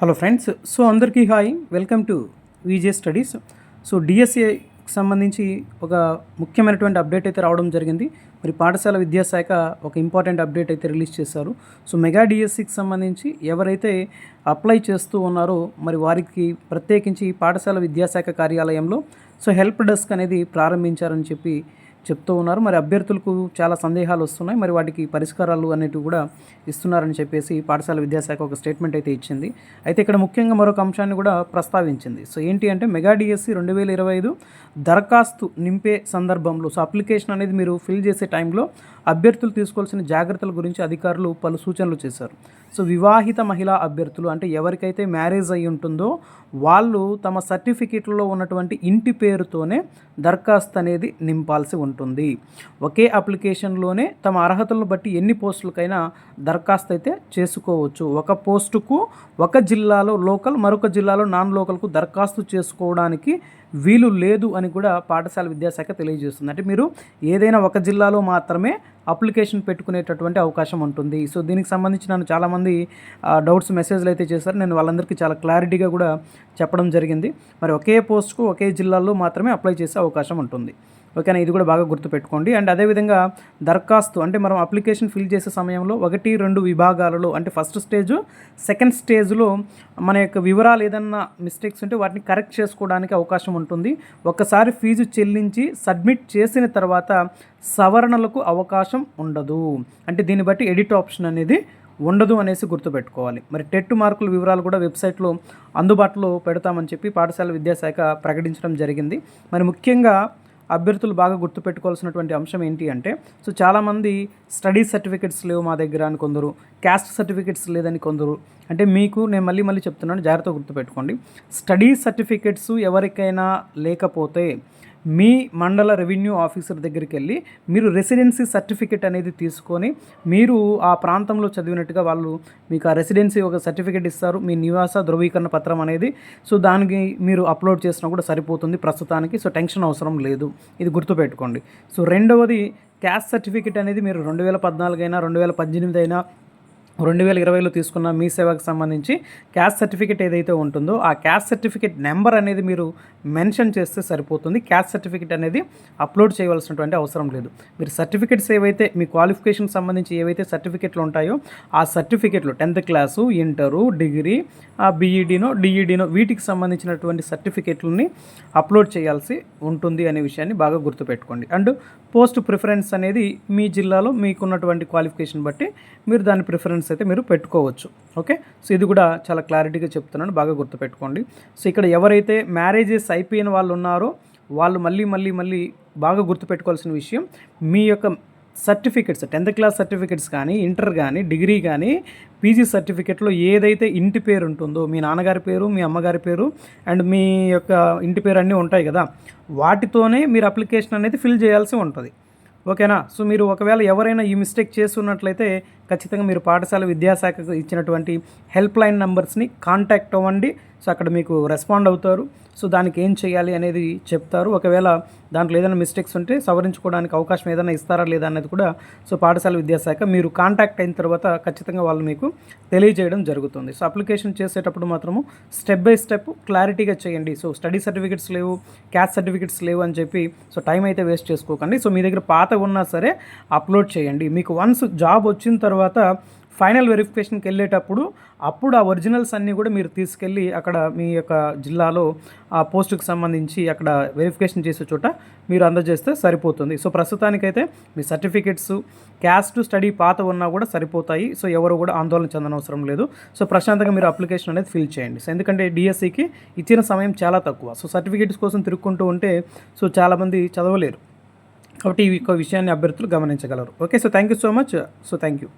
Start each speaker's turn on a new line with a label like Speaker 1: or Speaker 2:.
Speaker 1: Hello friends so అందరికీ hi welcome to VJ studies so డిఎస్సికి సంబంధించి ఒక ముఖ్యమైనటువంటి అప్డేట్ అయితే రావడం జరిగింది. మరి పాఠశాల విద్యాశాఖ ఒక ఇంపార్టెంట్ అప్డేట్ అయితే రిలీజ్ చేశారు. సో మెగా డిఎస్సికి సంబంధించి ఎవరైతే అప్లై చేస్తూ ఉన్నారో మరి వారికి ప్రత్యేకించి పాఠశాల విద్యాశాఖ కార్యాలయంలో సో హెల్ప్ డెస్క్ అనేది ప్రారంభించారని చెప్పి చెప్తూ ఉన్నారు. మరి అభ్యర్థులకు చాలా సందేహాలు వస్తున్నాయి. మరి వాటికి పరిష్కారాలు అనేటివి కూడా ఇస్తున్నారని చెప్పేసి పాఠశాల విద్యాశాఖ ఒక స్టేట్మెంట్ అయితే ఇచ్చింది. అయితే ఇక్కడ ముఖ్యంగా మరొక అంశాన్ని కూడా ప్రస్తావించింది. సో ఏంటి అంటే మెగా డిఎస్సి రెండు వేల ఇరవై ఐదు దరఖాస్తు నింపే సందర్భంలో సో అప్లికేషన్ అనేది మీరు ఫిల్ చేసే టైంలో అభ్యర్థులు తీసుకోవాల్సిన జాగ్రత్తల గురించి అధికారులు పలు సూచనలు చేశారు. సో వివాహిత మహిళా అభ్యర్థులు అంటే ఎవరికైతే మ్యారేజ్ అయి ఉంటుందో వాళ్ళు తమ సర్టిఫికేట్లలో ఉన్నటువంటి ఇంటి పేరుతోనే దరఖాస్తు అనేది నింపాల్సి ఉంటుంది. ఉంటుంది. ఒకే అప్లికేషన్లోనే తమ అర్హతలను బట్టి ఎన్ని పోస్టులకైనా దరఖాస్తు అయితే చేసుకోవచ్చు. ఒక పోస్టుకు ఒక జిల్లాలో లోకల్ మరొక జిల్లాలో నాన్ లోకల్కు దరఖాస్తు చేసుకోవడానికి వీలు లేదు అని కూడా పాఠశాల విద్యాశాఖ తెలియజేస్తుంది. అంటే మీరు ఏదైనా ఒక జిల్లాలో మాత్రమే అప్లికేషన్ పెట్టుకునేటటువంటి అవకాశం ఉంటుంది. సో దీనికి సంబంధించి నన్ను చాలామంది డౌట్స్ మెసేజ్లు అయితే చేశారు. నేను వాళ్ళందరికీ చాలా క్లారిటీగా కూడా చెప్పడం జరిగింది. మరి ఒకే పోస్ట్కు ఒకే జిల్లాలో మాత్రమే అప్లై చేసే అవకాశం ఉంటుంది. ఓకేనా? ఇది కూడా బాగా గుర్తుపెట్టుకోండి. అండ్ అదేవిధంగా దరఖాస్తు అంటే మనం అప్లికేషన్ ఫిల్ చేసే సమయంలో ఒకటి రెండు విభాగాలలో అంటే ఫస్ట్ స్టేజ్ సెకండ్ స్టేజ్లో మన యొక్క వివరాలు ఏదన్నా మిస్టేక్స్ ఉంటే వాటిని కరెక్ట్ చేసుకోవడానికి అవకాశం ఉంటుంది. ఒకసారి ఫీజు చెల్లించి సబ్మిట్ చేసిన తర్వాత సవరణలకు అవకాశం ఉండదు. అంటే దీన్ని బట్టి ఎడిట్ ఆప్షన్ అనేది ఉండదు అనేసి గుర్తుపెట్టుకోవాలి. మరి టెట్ మార్కుల వివరాలు కూడా వెబ్సైట్లో అందుబాటులో పెడతామని చెప్పి పాఠశాల విద్యాశాఖ ప్రకటించడం జరిగింది. మరి ముఖ్యంగా అభ్యర్థులు బాగా గుర్తుపెట్టుకోవాల్సినటువంటి అంశం ఏంటి అంటే సో చాలామంది స్టడీ సర్టిఫికెట్స్ లేవు మా దగ్గర అని కొందరు క్యాస్ట్ సర్టిఫికెట్స్ లేదని కొందరు. అంటే మీకు నేను మళ్ళీ మళ్ళీ చెప్తున్నాను జాగ్రత్తగా గుర్తుపెట్టుకోండి. స్టడీ సర్టిఫికెట్స్ ఎవరికైనా లేకపోతే మీ మండల రెవెన్యూ ఆఫీసర్ దగ్గరికి వెళ్ళి మీరు రెసిడెన్సీ సర్టిఫికెట్ అనేది తీసుకొని మీరు ఆ ప్రాంతంలో చదివినట్టుగా వాళ్ళు మీకు ఆ రెసిడెన్సీ ఒక సర్టిఫికెట్ ఇస్తారు మీ నివాస ధృవీకరణ పత్రం అనేది. సో దానికి మీరు అప్లోడ్ చేసినా కూడా సరిపోతుంది ప్రస్తుతానికి. సో టెన్షన్ అవసరం లేదు. ఇది గుర్తుపెట్టుకోండి. సో రెండవది క్యాస్ట్ సర్టిఫికెట్ అనేది మీరు రెండు వేల పద్నాలుగు అయినా రెండు వేల పద్దెనిమిది అయినా రెండు వేల ఇరవైలో తీసుకున్న మీ సేవకు సంబంధించి క్యాస్ట్ సర్టిఫికేట్ ఏదైతే ఉంటుందో ఆ క్యాస్ట్ సర్టిఫికేట్ నెంబర్ అనేది మీరు మెన్షన్ చేస్తే సరిపోతుంది. క్యాస్ట్ సర్టిఫికేట్ అనేది అప్లోడ్ చేయవలసినటువంటి అవసరం లేదు. మీరు సర్టిఫికేట్స్ ఏవైతే మీ క్వాలిఫికేషన్ సంబంధించి ఏవైతే సర్టిఫికేట్లు ఉంటాయో ఆ సర్టిఫికేట్లు టెన్త్ క్లాసు ఇంటరు డిగ్రీ బీఈడీనో డిఈడీనో వీటికి సంబంధించినటువంటి సర్టిఫికేట్లని అప్లోడ్ చేయాల్సి ఉంటుంది అనే విషయాన్ని బాగా గుర్తుపెట్టుకోండి. అండ్ పోస్ట్ ప్రిఫరెన్స్ అనేది మీ జిల్లాలో మీకున్నటువంటి క్వాలిఫికేషన్ బట్టి మీరు దాని ప్రిఫరెన్స్ అయితే మీరు పెట్టుకోవచ్చు. ఓకే సో ఇది కూడా చాలా క్లారిటీగా చెప్తున్నాను. బాగా గుర్తుపెట్టుకోండి. సో ఇక్కడ ఎవరైతే మ్యారేజెస్ అయిపోయిన వాళ్ళు ఉన్నారో వాళ్ళు మళ్ళీ మళ్ళీ మళ్ళీ బాగా గుర్తుపెట్టుకోవాల్సిన విషయం మీ యొక్క సర్టిఫికెట్స్ టెన్త్ క్లాస్ సర్టిఫికెట్స్ కానీ ఇంటర్ కానీ డిగ్రీ కానీ పీజీ సర్టిఫికెట్లో ఏదైతే ఇంటి పేరు ఉంటుందో మీ నాన్నగారి పేరు మీ అమ్మగారి పేరు అండ్ మీ యొక్క ఇంటి పేరు అన్నీ ఉంటాయి కదా వాటితోనే మీరు అప్లికేషన్ అనేది ఫిల్ చేయాల్సి ఉంటుంది. ఓకేనా సో మీరు ఒకవేళ ఎవరైనా ఈ మిస్టేక్ చేస్తున్నట్లయితే ఖచ్చితంగా మీరు పాఠశాల విద్యాశాఖకు ఇచ్చినటువంటి హెల్ప్ లైన్ నెంబర్స్ని కాంటాక్ట్ అవ్వండి. సో అక్కడ మీకు రెస్పాండ్ అవుతారు. సో దానికి ఏం చేయాలి అనేది చెప్తారు. ఒకవేళ దాంట్లో ఏదైనా మిస్టేక్స్ ఉంటే సవరించుకోవడానికి అవకాశం ఏదైనా ఇస్తారా లేదా అనేది కూడా సో పాఠశాల విద్యాశాఖ మీరు కాంటాక్ట్ అయిన తర్వాత ఖచ్చితంగా వాళ్ళు మీకు తెలియజేయడం జరుగుతుంది. సో అప్లికేషన్ చేసేటప్పుడు మాత్రము స్టెప్ బై స్టెప్ క్లారిటీగా చేయండి. సో స్టడీ సర్టిఫికెట్స్ లేవు క్యాస్ట్ సర్టిఫికెట్స్ లేవు అని చెప్పి సో టైం అయితే వేస్ట్ చేసుకోకండి. సో మీ దగ్గర పాత ఉన్నా సరే అప్లోడ్ చేయండి. మీకు వన్స్ జాబ్ వచ్చిన తర్వాత తర్వాత ఫైనల్ వెరిఫికేషన్కి వెళ్ళేటప్పుడు అప్పుడు ఆ ఒరిజినల్స్ అన్నీ కూడా మీరు తీసుకెళ్ళి అక్కడ మీ యొక్క జిల్లాలో ఆ పోస్టుకు సంబంధించి అక్కడ వెరిఫికేషన్ చేసే చోట మీరు అందజేస్తే సరిపోతుంది. సో ప్రస్తుతానికైతే మీ సర్టిఫికెట్స్ క్యాస్ట్ స్టడీ పాత ఉన్నా కూడా సరిపోతాయి. సో ఎవరు కూడా ఆందోళన చెందనవసరం లేదు. సో ప్రశాంతంగా మీరు అప్లికేషన్ అనేది ఫిల్ చేయండి. సో ఎందుకంటే డిఎస్సికి ఇచ్చిన సమయం చాలా తక్కువ. సో సర్టిఫికేట్స్ కోసం తిరుక్కుంటూ ఉంటే సో చాలామంది చదవలేరు. కాబట్టి ఈ విషయాన్ని అభ్యర్థులు గమనించగలరు. Okay so thank you so much. So thank you.